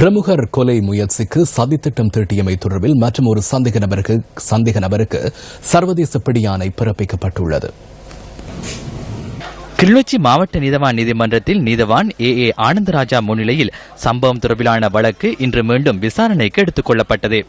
பிரமுகர் கொலை முயற்சிக்கு சதித்திட்டம் தீட்டியமை தொடர்பில் மற்றும் ஒரு சந்தேக நபருக்கு சந்தேக நபருக்கு சர்வதேச பிடியாணை பிறப்பிக்கப்பட்டுள்ளது. கிளிநொச்சி மாவட்ட நீதவான் நீதிமன்றத்தில் நீதவான் ஏ ஏ ஆனந்தராஜா முன்னிலையில் சம்பவம் தொடர்பிலான வழக்கு இன்று மீண்டும் விசாரணைக்கு எடுத்துக் கொள்ளப்பட்டது.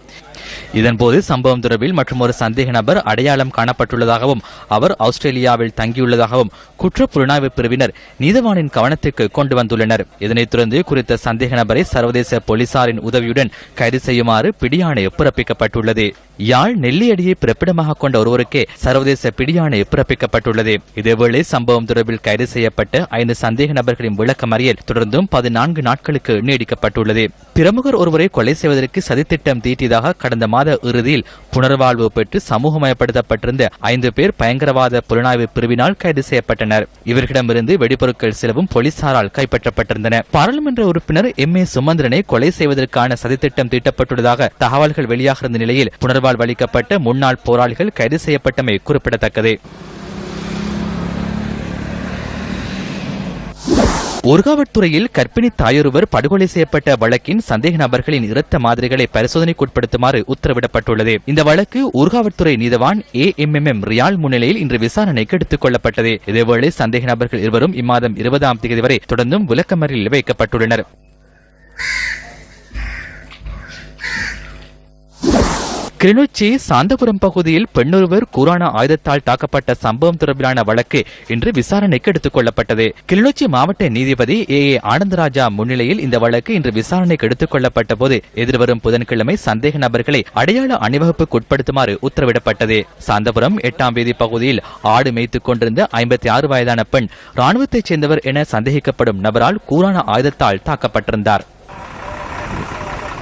இதன்போது சம்பவம் தொடர்பில் மற்றும் ஒரு சந்தேக நபர் அடையாளம் காணப்பட்டுள்ளதாகவும் அவர் ஆஸ்திரேலியாவில் தங்கியுள்ளதாகவும் குற்ற புலனாய்வு பிரிவினர் நீதவானின் கவனத்திற்கு கொண்டு வந்துள்ளனர். இதனைத் தொடர்ந்து குறித்த சந்தேக நபரை சர்வதேச போலீசாரின் உதவியுடன் கைது செய்யுமாறு பிடியாணை பிறப்பிக்கப்பட்டுள்ளது. யாழ் நெல்லியடியை பிறப்பிடமாக கொண்ட ஒருவருக்கே சர்வதேச பிடியாணை பிறப்பிக்கப்பட்டுள்ளது. இதேவேளை சம்பவம் தொடர்பில் கைது செய்யப்பட்ட ஐந்து சந்தேக நபர்களின் விளக்கமறியல் தொடர்ந்தும் பதினான்கு நாட்களுக்கு நீடிக்கப்பட்டுள்ளது. பிரமுகர் ஒருவரை கொலை செய்வதற்கு சதித்திட்டம் தீட்டியதாக கடந்த மாத இறுதியில் புனர்வாழ்வு பெற்று சமூகமயப்படுத்தப்பட்டிருந்த ஐந்து பேர் பயங்கரவாத புலனாய்வு பிரிவினால் கைது செய்யப்பட்டனர். இவர்களிடமிருந்து வெடிபொருட்கள் சிலவும் போலீசாரால் கைப்பற்றப்பட்டிருந்தன. பாராளுமன்ற உறுப்பினர் எம். ஏ. சுமந்திரனை கொலை செய்வதற்கான சதித்திட்டம் தீட்டப்பட்டுள்ளதாக தகவல்கள் வெளியாக இருந்த நிலையில் புனர்வாழ்வு அளிக்கப்பட்ட முன்னாள் போராளிகள் கைது செய்யப்பட்டமை குறிப்பிடத்தக்கது. ஒருகாவற்துறையில் கர்ப்பிணி தாயொருவர் படுகொலை செய்யப்பட்ட வழக்கின் சந்தேக நபர்களின் இரத்த மாதிரிகளை பரிசோதனைக்குட்படுத்துமாறு உத்தரவிடப்பட்டுள்ளது. இந்த வழக்கு ஊர்காவற்துறை நீதவான் A M M M Riyal முன்னிலையில் இன்று விசாரணைக்கு எடுத்துக் கொள்ளப்பட்டது. இதேவேளை சந்தேக நபர்கள் இருவரும் இம்மாதம் இருபதாம் தேதி வரை தொடர்ந்தும் விளக்கமறியலில் வைக்கப்பட்டுள்ளனர். கிளிநொச்சி சாந்தபுரம் பகுதியில் பெண்ணொருவர் கூரான ஆயுதத்தால் தாக்கப்பட்ட சம்பவம் தொடர்பிலான வழக்கு இன்று விசாரணைக்கு எடுத்துக் கொள்ளப்பட்டது. கிளிநொச்சி மாவட்ட நீதிபதி ஏ. ஏ. ஆனந்தராஜா முன்னிலையில் இந்த வழக்கு இன்று விசாரணைக்கு எடுத்துக் கொள்ளப்பட்ட போது எதிர்வரும் புதன்கிழமை சந்தேக நபர்களை அடையாள அணிவகுப்புக்கு உட்படுத்துமாறு உத்தரவிடப்பட்டது. சாந்தபுரம் எட்டாம் வீதி பகுதியில் ஆடு மேய்த்துக் கொண்டிருந்த ஐம்பத்தி ஆறு வயதான பெண் ராணுவத்தைச் சேர்ந்தவர் என சந்தேகிக்கப்படும் நபரால் கூரான ஆயுதத்தால் தாக்கப்பட்டிருந்தார்.